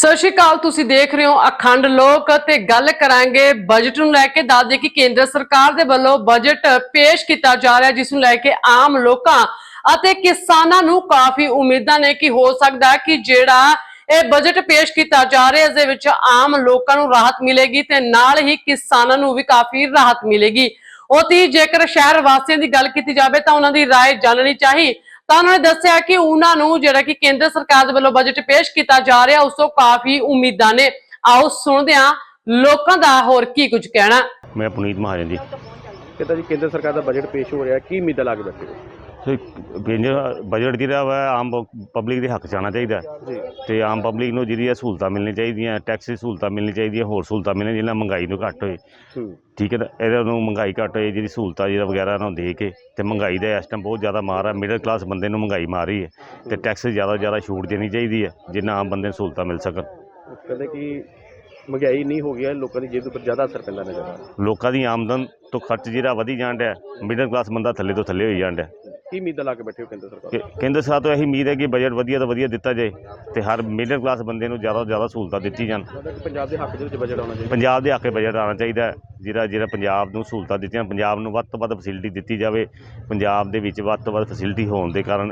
ਸਤਿ ਸ਼੍ਰੀ ਅਕਾਲ ਤੁਸੀਂ ਦੇਖ ਰਹੇ ਹੋ ਅਖੰਡ ਲੋਕ ਤੇ ਗੱਲ ਕਰਾਂਗੇ ਬਜਟ ਨੂੰ ਲੈ ਕੇ ਦੱਸਦੇ ਕਿ ਕੇਂਦਰ ਸਰਕਾਰ ਦੇ ਵੱਲੋਂ ਬਜਟ ਪੇਸ਼ ਕੀਤਾ ਜਾ ਰਿਹਾ ਜਿਸ ਨੂੰ ਲੈ ਕੇ ਆਮ ਲੋਕਾਂ ਅਤੇ ਕਿਸਾਨਾਂ ਨੂੰ ਕਾਫੀ ਉਮੀਦਾਂ ਨੇ ਕਿ ਹੋ ਸਕਦਾ ਹੈ ਕਿ ਜਿਹੜਾ ਇਹ ਬਜਟ ਪੇਸ਼ ਕੀਤਾ ਜਾ ਰਿਹਾ ਇਸ ਦੇ ਵਿੱਚ ਆਮ ਲੋਕਾਂ ਨੂੰ ਰਾਹਤ ਮਿਲੇਗੀ ਤੇ ਨਾਲ ਹੀ ਕਿਸਾਨਾਂ ਨੂੰ ਵੀ ਕਾਫੀ ਰਾਹਤ ਮਿਲੇਗੀ ਉਤੀ ਜੇਕਰ ਸ਼ਹਿਰ ਵਾਸੀਆਂ ਦੀ ਗੱਲ ਕੀਤੀ ਜਾਵੇ ਤਾਂ ਉਹਨਾਂ ਦੀ رائے ਜਾਣਨੀ ਚਾਹੀ ਤਾਂ ਉਹਨਾਂ ਨੇ ਦੱਸਿਆ ਕਿ ਉਹਨਾਂ ਨੂੰ ਜਿਹੜਾ ਕਿ ਕੇਂਦਰ ਸਰਕਾਰ ਦੇ ਵੱਲੋਂ ਬਜਟ ਪੇਸ਼ ਕੀਤਾ ਜਾ ਰਿਹਾ ਉਸ ਤੋਂ ਕਾਫੀ ਉਮੀਦਾਂ ਨੇ। ਆਓ ਸੁਣਦੇ ਹਾਂ ਲੋਕਾਂ ਦਾ ਹੋਰ ਕੀ ਕੁਝ ਕਹਿਣਾ। ਮੈਂ ਪੁਨੀਤ ਮਹਾਜਨ ਜੀ। ਕਿਤਾ ਜੀ ਕੇਂਦਰ ਸਰਕਾਰ ਦਾ ਬਜਟ ਪੇਸ਼ ਹੋ ਰਿਹਾ ਕੀ ਉਮੀਦਾਂ ਲਾ ਕੇ ਬੈਠੇ ਹੋ? ਸੋ ਬਜਟ ਜਿਹੜਾ ਵਾ ਆਮ ਪਬਲਿਕ ਦੇ ਹੱਕ 'ਚ ਆਉਣਾ ਚਾਹੀਦਾ। ਤੇ ਆਮ ਪਬਲਿਕ ਨੂੰ ਜਿਹੜੀਆਂ ਸਹੂਲਤਾਂ ਮਿਲਣੀ ਚਾਹੀਦੀਆਂ ਟੈਕਸ ਦੀ ਸਹੂਲਤਾਂ ਮਿਲਣੀ ਚਾਹੀਦੀਆਂ ਹੋਰ ਸਹੂਲਤਾਂ ਮਿਲਣ ਜਿਹਨਾਂ ਮਹਿੰਗਾਈ ਨੂੰ ਘੱਟ ਹੋਏ। ਠੀਕ ਹੈ ਨਾ? ਇਹਦੇ ਨੂੰ ਮਹਿੰਗਾਈ ਘੱਟ ਹੋਏ ਜਿਹੜੀ ਸਹੂਲਤਾਂ ਜਿਹੜਾ ਵਗੈਰਾ ਨੂੰ ਦੇ ਕੇ ਤੇ ਮਹਿੰਗਾਈ ਦਾ ਇਸ ਟਾਈਮ ਬਹੁਤ ਜ਼ਿਆਦਾ ਮਾਰ ਆ। ਮਿਡਲ ਕਲਾਸ ਬੰਦੇ ਨੂੰ ਮਹਿੰਗਾਈ ਮਾਰ ਰਹੀ ਹੈ ਤੇ ਟੈਕਸ ਜ਼ਿਆਦਾ ਜ਼ਿਆਦਾ ਛੂਟ ਦੇਣੀ ਚਾਹੀਦੀ ਹੈ ਜਿੰਨਾ ਆਮ ਬੰਦੇ ਨੂੰ ਸਹੂਲਤਾਂ ਮਿਲ ਸਕਣ। ਕਹਿੰਦੇ ਕਿ ਮਹਿੰਗਾਈ ਨਹੀਂ ਹੋ ਗਿਆ ਲੋਕਾਂ ਦੀ ਜੇਬ ਉੱਪਰ ਜ਼ਿਆਦਾ ਅਸਰ ਪੈਂਦਾ ਨਜ਼ਰ ਆ ਲੋਕਾਂ ਦੀ ਆਮਦਨ ਤੋਂ ਖਰਚ ਜਿਹੜਾ ਵਧੀ ਜਾਣ ਡਿਆ ਮਿਡਲ ਕਲਾਸ ਬੰਦਾ ਥੱਲੇ ਤੋਂ ਥੱਲੇ ਹੋਈ ਜਾਣ ਡਿਆ। ਕੀ ਉਮੀਦਾਂ ਲਾ ਕੇ ਬੈਠੇ ਹੋ ਕੇਂਦਰ ਸਰਕਾਰ ਕਿ- ਕੇਂਦਰ ਸਰਕਾਰ ਤੋਂ ਇਹੀ ਉਮੀਦ ਹੈ ਕਿ ਬਜਟ ਵਧੀਆ ਤੋਂ ਵਧੀਆ ਦਿੱਤਾ ਜਾਏ ਤੇ ਹਰ ਮਿਡਲ ਕਲਾਸ ਬੰਦੇ ਨੂੰ ਜ਼ਿਆਦਾ ਤੋਂ ਜ਼ਿਆਦਾ ਸਹੂਲਤਾਂ ਦਿੱਤੀ ਜਾਣ। ਕਿ ਪੰਜਾਬ ਦੇ ਹੱਕ ਦੇ ਵਿੱਚ ਬਜਟ ਆਉਣਾ ਚਾਹੀਦਾ। ਪੰਜਾਬ ਦੇ ਹੱਕੇ ਬਜਟ ਆਉਣਾ ਚਾਹੀਦਾ ਹੈ। ਜਿਹੜਾ ਜਿਹੜਾ ਪੰਜਾਬ ਨੂੰ ਸਹੂਲਤਾਂ ਦਿੱਤੀਆਂ ਪੰਜਾਬ ਨੂੰ ਵੱਧ ਤੋਂ ਵੱਧ ਫੈਸਿਲਿਟੀ ਦਿੱਤੀ ਜਾਵੇ ਪੰਜਾਬ ਦੇ ਵਿੱਚ ਵੱਧ ਤੋਂ ਵੱਧ ਫੈਸਿਲਿਟੀ ਹੋਣ ਦੇ ਕਾਰਨ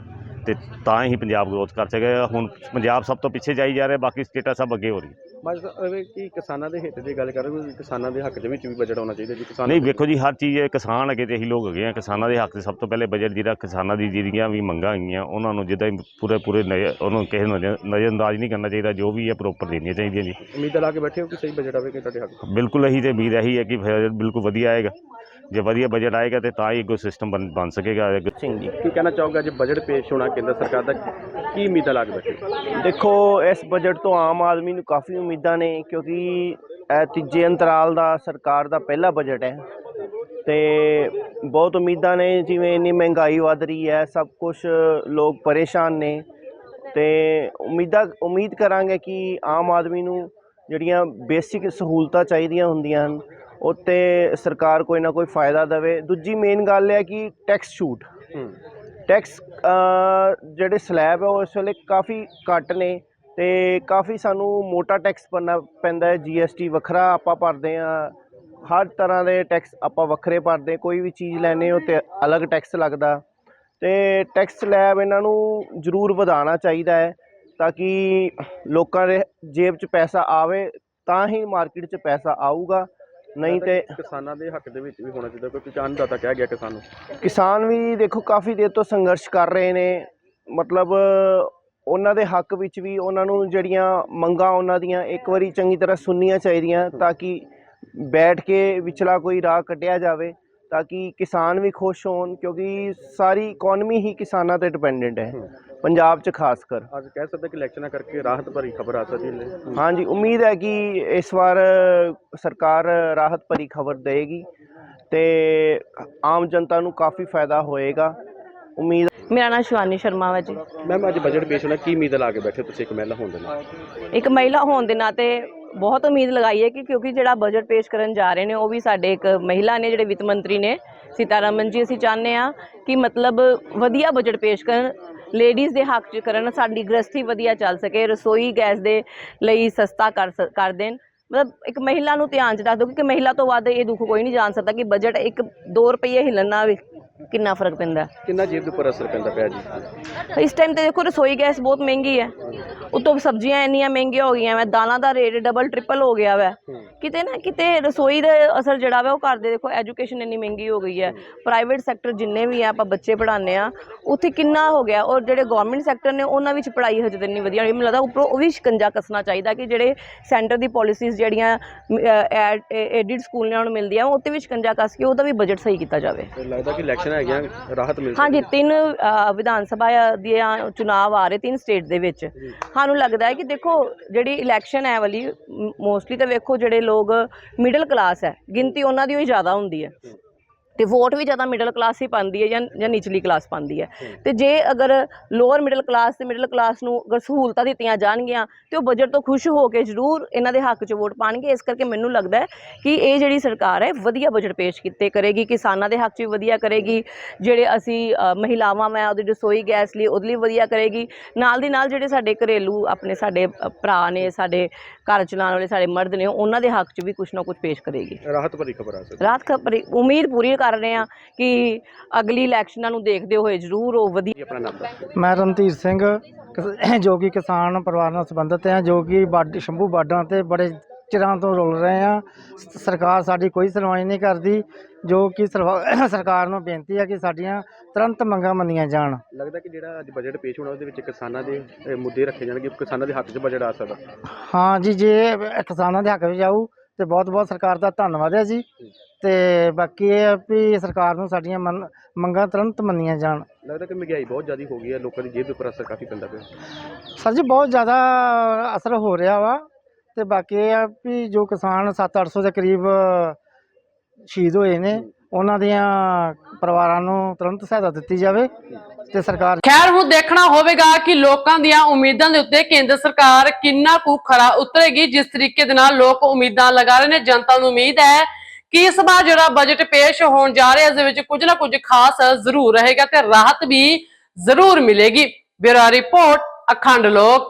ਤੇ ਤਾਂ ਹੀ ਪੰਜਾਬ ਗਰੋਥ ਕਰ ਸਕੇਗਾ ਹੁਣ ਪੰਜਾਬ ਸਭ ਤੋਂ ਪਿੱਛੇ ਜਾਈ ਜਾ ਰਿਹਾ ਬਾਕੀ ਸਟੇਟਾਂ ਸਭ ਅੱਗੇ ਹੋ ਰਹੀ ਬਸ ਐਵੇਂ ਕਿ ਕਿਸਾਨਾਂ ਦੇ ਹਿੱਤ ਦੀ ਗੱਲ ਕਰ ਕਿਸਾਨਾਂ ਦੇ ਹੱਕ ਦੇ ਵਿੱਚ ਵੀ ਬਜਟ ਆਉਣਾ ਚਾਹੀਦਾ ਜੀ ਕਿਸਾਨ ਨਹੀਂ ਵੇਖੋ ਜੀ ਹਰ ਚੀਜ਼ ਕਿਸਾਨ ਅੱਗੇ ਤੇ ਅਸੀਂ ਲੋਕ ਹੈਗੇ ਆ। ਕਿਸਾਨਾਂ ਦੇ ਹੱਕ 'ਚ ਸਭ ਤੋਂ ਪਹਿਲੇ ਬਜਟ ਜਿਹੜਾ ਕਿਸਾਨਾਂ ਦੀ ਜਿਹੜੀਆਂ ਵੀ ਮੰਗਾਂ ਹੈਗੀਆਂ ਉਹਨਾਂ ਨੂੰ ਜਿੱਦਾਂ ਪੂਰੇ ਪੂਰੇ ਉਹਨੂੰ ਕਿਸੇ ਨੂੰ ਨਜ਼ਰ ਨਜ਼ਰਅੰਦਾਜ਼ ਨਹੀਂ ਕਰਨਾ ਚਾਹੀਦਾ ਜੋ ਵੀ ਹੈ ਪ੍ਰੋਪਰ ਦੇਣੀਆਂ ਚਾਹੀਦੀਆਂ ਜੀ। ਉਮੀਦਾਂ ਲਾ ਕੇ ਬੈਠੇ ਹੋ ਕਿ ਸਹੀ ਬਜਟ ਆਵੇ ਕਿ ਤੁਹਾਡੇ ਹੱਕ ਬਿਲਕੁਲ ਇਹੀ ਤੇ ਉਮੀਦ ਇਹੀ ਹੈ ਕਿ ਬਿਲਕੁਲ ਵਧੀਆ ਆਏਗਾ। ਜੇ ਵਧੀਆ ਬਜਟ ਆਏਗਾ ਤੇ ਤਾਂ ਹੀ ਅੱਗੋਂ ਸਿਸਟਮ ਬਣ ਬਣ ਸਕੇਗਾ ਸਿੰਘ ਜੀ ਕੀ ਕਹਿਣਾ ਚਾਹੋਗਾ? ਜੇ ਬਜਟ ਪੇਸ਼ ਹੋਣਾ ਕੇਂਦਰ ਸਰਕਾਰ ਦਾ ਕੀ ਉਮੀਦਾਂ ਲਾ ਕੇ ਬੈਠੇ ਦੇਖੋ ਇਸ ਬਜਟ ਤੋਂ ਆਮ ਆਦਮੀ ਨੂੰ ਕਾਫੀ ਉਮੀਦਾਂ ਨੇ ਕਿਉਂਕਿ ਇਹ ਤੀਜੇ ਅੰਤਰਾਲ ਦਾ ਸਰਕਾਰ ਦਾ ਪਹਿਲਾ ਬਜਟ ਹੈ। ਤੇ ਬਹੁਤ ਉਮੀਦਾਂ ਨੇ ਜਿਵੇਂ ਇੰਨੀ ਮਹਿੰਗਾਈ ਵੱਧ ਰਹੀ ਹੈ ਸਭ ਕੁਝ ਲੋਕ ਪਰੇਸ਼ਾਨ ਨੇ। ਤੇ ਉਮੀਦਾਂ ਉਮੀਦ ਕਰਾਂਗੇ ਕਿ ਆਮ ਆਦਮੀ ਨੂੰ ਜਿਹੜੀਆਂ ਬੇਸਿਕ ਸਹੂਲਤਾਂ ਚਾਹੀਦੀਆਂ ਹੁੰਦੀਆਂ ਹਨ ਉੱਤੇ ਸਰਕਾਰ ਕੋਈ ਨਾ ਕੋਈ ਫਾਇਦਾ ਦੇਵੇ। ਦੂਜੀ ਮੇਨ ਗੱਲ ਹੈ ਕਿ ਟੈਕਸ ਛੂਟ। ਟੈਕਸ ਜਿਹੜੇ ਸਲੈਬ ਹੈ ਉਹ ਇਸ ਵੇਲੇ ਕਾਫੀ ਘੱਟ ਨੇ ਤੇ ਕਾਫੀ ਸਾਨੂੰ ਮੋਟਾ ਟੈਕਸ ਭਰਨਾ ਪੈਂਦਾ ਹੈ। ਜੀਐਸਟੀ ਵੱਖਰਾ ਆਪਾਂ ਭਰਦੇ ਆ ਹਰ ਤਰ੍ਹਾਂ ਦੇ ਟੈਕਸ ਆਪਾਂ ਵੱਖਰੇ ਭਰਦੇ ਕੋਈ ਵੀ ਚੀਜ਼ ਲੈਨੇ ਹੋ ਤੇ ਅਲੱਗ ਟੈਕਸ ਲੱਗਦਾ। ਤੇ ਟੈਕਸ ਸਲੈਬ ਇਹਨਾਂ ਨੂੰ ਜ਼ਰੂਰ ਵਧਾਉਣਾ ਚਾਹੀਦਾ ਹੈ ਤਾਂ ਕਿ ਲੋਕਾਂ ਦੇ ਜੇਬ 'ਚ ਪੈਸਾ ਆਵੇ ਤਾਂ ਹੀ ਮਾਰਕੀਟ 'ਚ ਪੈਸਾ ਆਊਗਾ। ਨਹੀਂ ਤੇ ਕਿਸਾਨਾਂ ਦੇ ਹੱਕ ਦੇ ਵਿੱਚ ਵੀ ਹੋਣਾ ਚਾਹੀਦਾ ਕਿਉਂਕਿ ਅੰਨਦਾਤਾ ਕਹਿ ਗਿਆ ਕਿਸਾਨ ਨੂੰ। ਕਿਸਾਨ ਵੀ ਦੇਖੋ ਕਾਫੀ ਦੇਰ ਤੋਂ ਸੰਘਰਸ਼ ਕਰ ਰਹੇ ਨੇ। ਮਤਲਬ ਉਹਨਾਂ ਦੇ ਹੱਕ ਵਿੱਚ ਵੀ ਉਹਨਾਂ ਨੂੰ ਜਿਹੜੀਆਂ ਮੰਗਾਂ ਉਹਨਾਂ ਦੀਆਂ ਇੱਕ ਵਾਰੀ ਚੰਗੀ ਤਰ੍ਹਾਂ ਸੁਣਨੀਆਂ ਚਾਹੀਦੀਆਂ ਤਾਂ ਕਿ ਬੈਠ ਕੇ ਵਿਚਲਾ ਕੋਈ ਰਾਹ ਕੱਢਿਆ ਜਾਵੇ ਤਾਂ ਕਿ ਕਿਸਾਨ ਵੀ ਖੁਸ਼ ਹੋਣ ਕਿਉਂਕਿ ਸਾਰੀ ਇਕਨੋਮੀ ਹੀ ਕਿਸਾਨਾਂ ਤੇ ਡਿਪੈਂਡੈਂਟ ਹੈ। ਪੰਜਾਬ 'ਚ ਖਾਸ ਕਰ। ਅੱਜ ਕਹਿ ਸਕਦੇ ਕਿ ਇਲੈਕਸ਼ਨਾਂ ਕਰਕੇ ਰਾਹਤ ਭਰੀ ਖਬਰ ਆ ਸਕਦੀ ਹੈ ਹਾਂਜੀ ਉਮੀਦ ਹੈ ਕਿ ਇਸ ਵਾਰ ਸਰਕਾਰ ਰਾਹਤ ਭਰੀ ਖਬਰ ਦੇਗੀ ਤੇ ਆਮ ਜਨਤਾ ਨੂੰ ਕਾਫੀ ਫਾਇਦਾ ਹੋਏਗਾ। ਉਮੀਦ ਮੇਰਾ ਨਾਮ ਸ਼ਿਵਾਨੀ ਸ਼ਰਮਾ ਵਾ ਜੀ। ਮੈਮ ਅੱਜ ਬਜਟ ਪੇਸ਼ ਹੋਣਾ ਕੀ ਉਮੀਦ ਲਾ ਕੇ ਬੈਠੇ ਤੁਸੀਂ ਇੱਕ ਮਹਿਲਾ ਹੋਣ ਦੇ ਨਾਲ? ਇੱਕ ਮਹਿਲਾ ਹੋਣ ਦੇ ਨਾਤੇ ਬਹੁਤ ਉਮੀਦ ਲਗਾਈ ਹੈ ਕਿ ਕਿਉਂਕਿ ਜਿਹੜਾ ਬਜਟ ਪੇਸ਼ ਕਰਨ ਜਾ ਰਹੇ ਨੇ, ਉਹ ਵੀ ਸਾਡੇ ਇੱਕ ਮਹਿਲਾ ਨੇ, ਜਿਹੜੇ ਵਿੱਤ ਮੰਤਰੀ ਨੇ, ਸੀਤਾਰਮਨ ਜੀ, ਅਸੀਂ ਚਾਹੁੰਦੇ ਆ ਕਿ ਮਤਲਬ ਵਧੀਆ ਬਜਟ ਪੇਸ਼ ਕਰਨ ਲੇਡੀਜ਼ ਦੇ ਹੱਕ 'ਚ ਕਰਨ, ਸਾਡੀ ਗ੍ਰਸਤੀ ਵਧੀਆ ਚੱਲ ਸਕੇ, ਰਸੋਈ ਗੈਸ ਦੇ ਲਈ ਸਸਤਾ ਕਰ ਸ- ਕਰ ਦੇਣ। ਮਤਲਬ ਇੱਕ ਮਹਿਲਾ ਨੂੰ ਧਿਆਨ 'ਚ ਰੱਖ ਦਿਓ ਕਿ ਮਹਿਲਾ ਤੋਂ ਵੱਧ ਇਹ ਦੁੱਖ ਕੋਈ ਨਹੀਂ ਜਾਣ ਸਕਦਾ ਕਿ ਬਜਟ ਇੱਕ 2 ਰੁਪਏ ਹਿੱਲਣ ਨਾਲ ਕਿੰਨਾ ਫ਼ਰਕ ਪੈਂਦਾ। ਕਿੰਨਾ ਜੇਬ ਦੇ ਉੱਪਰ ਅਸਰ ਪੈਂਦਾ ਪਿਆ ਜੀ? ਇਸ ਟਾਈਮ ਤੇ ਦੇਖੋ ਰਸੋਈ ਗੈਸ ਬਹੁਤ ਮਹਿੰਗੀ ਹੈ। ਉਤੋਂ ਸਬਜ਼ੀਆਂ ਇੰਨੀਆਂ ਮਹਿੰਗੀਆਂ ਹੋ ਗਈਆਂ ਵਾ ਦਾਲਾਂ ਦਾ ਰੇਟ ਡਬਲ ਟ੍ਰਿਪਲ ਹੋ ਗਿਆ ਵਾ। ਕਿਤੇ ਨਾ ਕਿਤੇ ਰਸੋਈ ਦਾ ਅਸਰ ਜਿਹੜਾ ਵਾ ਉਹ ਘਰ ਦੇ ਦੇਖੋ ਐਜੂਕੇਸ਼ਨ ਇੰਨੀ ਮਹਿੰਗੀ ਹੋ ਗਈ ਹੈ। ਪ੍ਰਾਈਵੇਟ ਸੈਕਟਰ ਜਿੰਨੇ ਵੀ ਆ ਆਪਾਂ ਬੱਚੇ ਪੜ੍ਹਾਉਂਦੇ ਆ ਉੱਥੇ ਕਿੰਨਾ ਹੋ ਗਿਆ ਔਰ ਜਿਹੜੇ ਗਵਰਨਮੈਂਟ ਸੈਕਟਰ ਨੇ ਉਹਨਾਂ ਵਿੱਚ ਪੜ੍ਹਾਈ ਹਜੇ ਤੱਕ ਨਹੀਂ ਵਧੀਆ ਮੈਨੂੰ ਲੱਗਦਾ ਉੱਪਰੋਂ ਉਹ ਵੀ ਸ਼ਿਕੰਜਾ ਕੱਸਣਾ ਚਾਹੀਦਾ ਕਿ ਜਿਹੜੇ ਸੈਂਟਰ ਦੀ ਪਾਲਿਸੀਜ਼ ਜਿਹੜੀਆਂ ਐਡਿਡ ਸਕੂਲ ਨੇ ਉਹਨਾਂ ਨੂੰ ਮਿਲਦੀਆਂ ਉਹ ਉੱਤੇ ਵੀ ਸ਼ਿਕੰਜਾ ਕੱਸ ਕੇ ਉਹਦਾ ਵੀ ਬਜਟ ਸਹੀ ਕੀਤਾ ਜਾਵੇ। ਤੇ ਲੱਗਦਾ ਕਿ ਇਲੈਕਸ਼ਨ ਹੈਗੀਆਂ ਰਾਹਤ ਮਿਲ ਹਾਂਜੀ ਤਿੰਨ ਅ, ਵਿਧਾਨ ਸਭਾ ਦੀਆਂ ਚੁਣਾਵ ਆ ਰਹੇ ਤਿੰਨ ਸਟੇਟ ਦੇ ਵਿੱਚ। ਸਾਨੂੰ ਲੱਗਦਾ ਹੈ ਕਿ ਦੇਖੋ ਜਿਹੜੀ ਇਲੈਕਸ਼ਨ ਹੈ ਵਾਲੀ ਮੋਸਟਲੀ ਤਾਂ ਵੇਖੋ ਜਿਹੜੇ ਲੋਕ ਮਿਡਲ ਕਲਾਸ ਹੈ ਗਿਣਤੀ ਉਹਨਾਂ ਦੀ ਹੀ ਜ਼ਿਆਦਾ ਹੁੰਦੀ ਹੈ। ਤੇ ਵੋਟ ਵੀ ਜ਼ਿਆਦਾ ਮਿਡਲ ਕਲਾਸ ਹੀ ਪਾਉਂਦੀ ਹੈ ਜਾਂ ਜਾਂ ਨਿਚਲੀ ਕਲਾਸ ਪਾਉਂਦੀ ਹੈ। ਤੇ ਜੇ ਅਗਰ ਲੋਅਰ ਮਿਡਲ ਕਲਾਸ ਤੇ ਮਿਡਲ ਕਲਾਸ ਨੂੰ ਅਗਰ ਸਹੂਲਤਾਂ ਦਿੱਤੀਆਂ ਜਾਣਗੀਆਂ ਤੇ ਉਹ ਬਜਟ ਤੋਂ ਖੁਸ਼ ਹੋ ਕੇ ਜ਼ਰੂਰ ਇਹਨਾਂ ਦੇ ਹੱਕ 'ਚ ਵੋਟ ਪਾਣਗੇ ਇਸ ਕਰਕੇ ਮੈਨੂੰ ਲੱਗਦਾ ਹੈ ਕਿ ਇਹ ਜਿਹੜੀ ਸਰਕਾਰ ਹੈ ਵਧੀਆ ਬਜਟ ਪੇਸ਼ ਕੀਤੇ ਕਰੇਗੀ ਕਿਸਾਨਾਂ ਦੇ ਹੱਕ 'ਚ ਵੀ ਵਧੀਆ ਕਰੇਗੀ ਜਿਹੜੇ ਅਸੀਂ ਮਹਿਲਾਵਾਂ ਮੈਂ ਉਹਦੀ ਰਸੋਈ ਗੈਸ ਲਈ ਉਹਦੇ ਲਈ ਵਧੀਆ ਕਰੇਗੀ। ਨਾਲ ਦੀ ਨਾਲ ਜਿਹੜੇ ਸਾਡੇ ਘਰੇਲੂ ਆਪਣੇ ਸਾਡੇ ਭਰਾ ਨੇ ਸਾਡੇ ਘਰ ਚਲਾਉਣ ਵਾਲੇ ਸਾਡੇ ਮਰਦ ਨੇ ਉਹਨਾਂ ਦੇ ਹੱਕ 'ਚ ਵੀ ਕੁਝ ਨਾ ਕੁਝ ਪੇਸ਼ ਕਰੇਗੀ। ਰਾਹਤ ਭਰੀ ਖਬਰ ਆ ਸਕਦੀ ਰਾਤ ਖਬਰ ਉਮੀਦ ਪੂਰੀ ਕਰ ਰਹੇ ਹਾਂ ਕਿ ਅਗਲੀ ਇਲੈਕਸ਼ਨਾਂ ਨੂੰ ਦੇਖਦੇ ਹੋਏ ਜ਼ਰੂਰ ਉਹ ਵਧੀਆ ਜੀ ਆਪਣਾ ਨਾਮ ਦੱਸ? ਮੈਂ ਰਣਧੀਰ ਸਿੰਘ ਕਿਸ- ਜੋ ਕਿ ਕਿਸਾਨ ਪਰਿਵਾਰ ਨਾਲ ਸੰਬੰਧਿਤ ਹਾਂ ਜੋ ਕਿ ਬਾਡ ਸ਼ੰਭੂ ਬਾਰਡਰਾਂ ਤੇ ਬੜੇ ਚਿਰਾਂ ਤੋਂ ਰੁਲ ਰਹੇ ਸ- ਸਰਕਾਰ ਸਾਡੀ ਕੋਈ ਸੁਣਵਾਈ ਨਹੀਂ ਕਰਦੀ ਜੋ ਕਿ ਸਰਵਾ- ਸਰਕਾਰ ਨੂੰ ਬੇਨਤੀ ਹੈ ਕਿ ਸਾਡੀਆਂ ਤੁਰੰਤ ਮੰਗਾਂ ਮੰਨੀਆਂ ਜਾਣ। ਲੱਗਦਾ ਕਿ ਜਿਹੜਾ ਅੱਜ ਬਜਟ ਪੇਸ਼ ਹੋਣਾ ਉਹਦੇ ਵਿੱਚ ਕਿਸਾਨਾਂ ਦੇ ਅ, ਮੁੱਦੇ ਰੱਖੇ ਜਾਣਗੇ ਕਿਸਾਨਾਂ ਦੇ ਹੱਕ 'ਚ ਬਜਟ ਆ ਸਕਦਾ। ਹਾਂ ਜੀ ਜੇ ਕਿਸਾਨਾਂ ਦੇ ਹੱਕ ਵਿੱਚ ਆਊ ਤੇ ਬਹੁਤ ਬਹੁਤ ਸਰਕਾਰ ਦਾ ਧੰਨਵਾਦ ਹੈ ਜੀ। ਤੇ ਬਾਕੀ ਇਹ ਹੈ ਵੀ ਸਰਕਾਰ ਨੂੰ ਸਾਡੀਆਂ ਮੰਨ- ਮੰਗਾਂ ਤੁਰੰਤ ਮੰਨੀਆਂ ਜਾਣ। ਲੱਗਦਾ ਕਿ ਮਹਿੰਗਾਈ ਬਹੁਤ ਜ਼ਿਆਦਾ ਹੋ ਗਈ ਹੈ ਲੋਕਾਂ ਦੀ ਜੇਬ ਦੇ ਉੱਪਰ ਅਸਰ ਕਾਫੀ ਪੈਂਦਾ ਪਿਆ। ਸਰ ਜੀ ਬਹੁਤ ਜ਼ਿਆਦਾ ਅਸਰ ਹੋ ਰਿਹਾ ਵਾ। ਤੇ ਬਾਕੀ ਇਹ ਆ ਵੀ ਜੋ ਕਿਸਾਨ 7-800 ਦੇ ਕਰੀਬ ਸ਼ਹੀਦ ਹੋਏ ਨੇ ਉਹਨਾਂ ਦੀਆਂ ਪਰਿਵਾਰਾਂ ਨੂੰ ਤੁਰੰਤ ਸਹਾਇਤਾ ਦਿੱਤੀ ਜਾਵੇ ਤੇ ਸਰਕਾਰ ਖੈਰ, ਹੁਣ ਦੇਖਣਾ ਹੋਵੇਗਾ ਕਿ ਲੋਕਾਂ ਦੀਆਂ ਉਮੀਦਾਂ ਦੇ ਉੱਤੇ ਕੇਂਦਰ ਸਰਕਾਰ ਕਿੰਨਾ ਕੁ ਖਰਾ ਉਤਰੇਗੀ, ਜਿਸ ਤਰੀਕੇ ਦੇ ਨਾਲ ਲੋਕ ਉਮੀਦਾਂ ਲਗਾ ਰਹੇ ਨੇ, ਜਨਤਾ ਨੂੰ ਉਮੀਦ ਹੈ ਕਿ ਇਸ ਵਾਰ ਜਿਹੜਾ ਬਜਟ ਪੇਸ਼ ਹੋਣ ਜਾ ਰਿਹਾ, ਇਸ ਦੇ ਵਿੱਚ ਕੁਝ ਨਾ ਕੁਝ ਖਾਸ ਜ਼ਰੂਰ ਰਹੇਗਾ ਤੇ ਰਾਹਤ ਵੀ ਜ਼ਰੂਰ ਮਿਲੇਗੀ। ਬਿਊਰੋ ਰਿਪੋਰਟ, ਅਖੰਡ ਲੋਕ।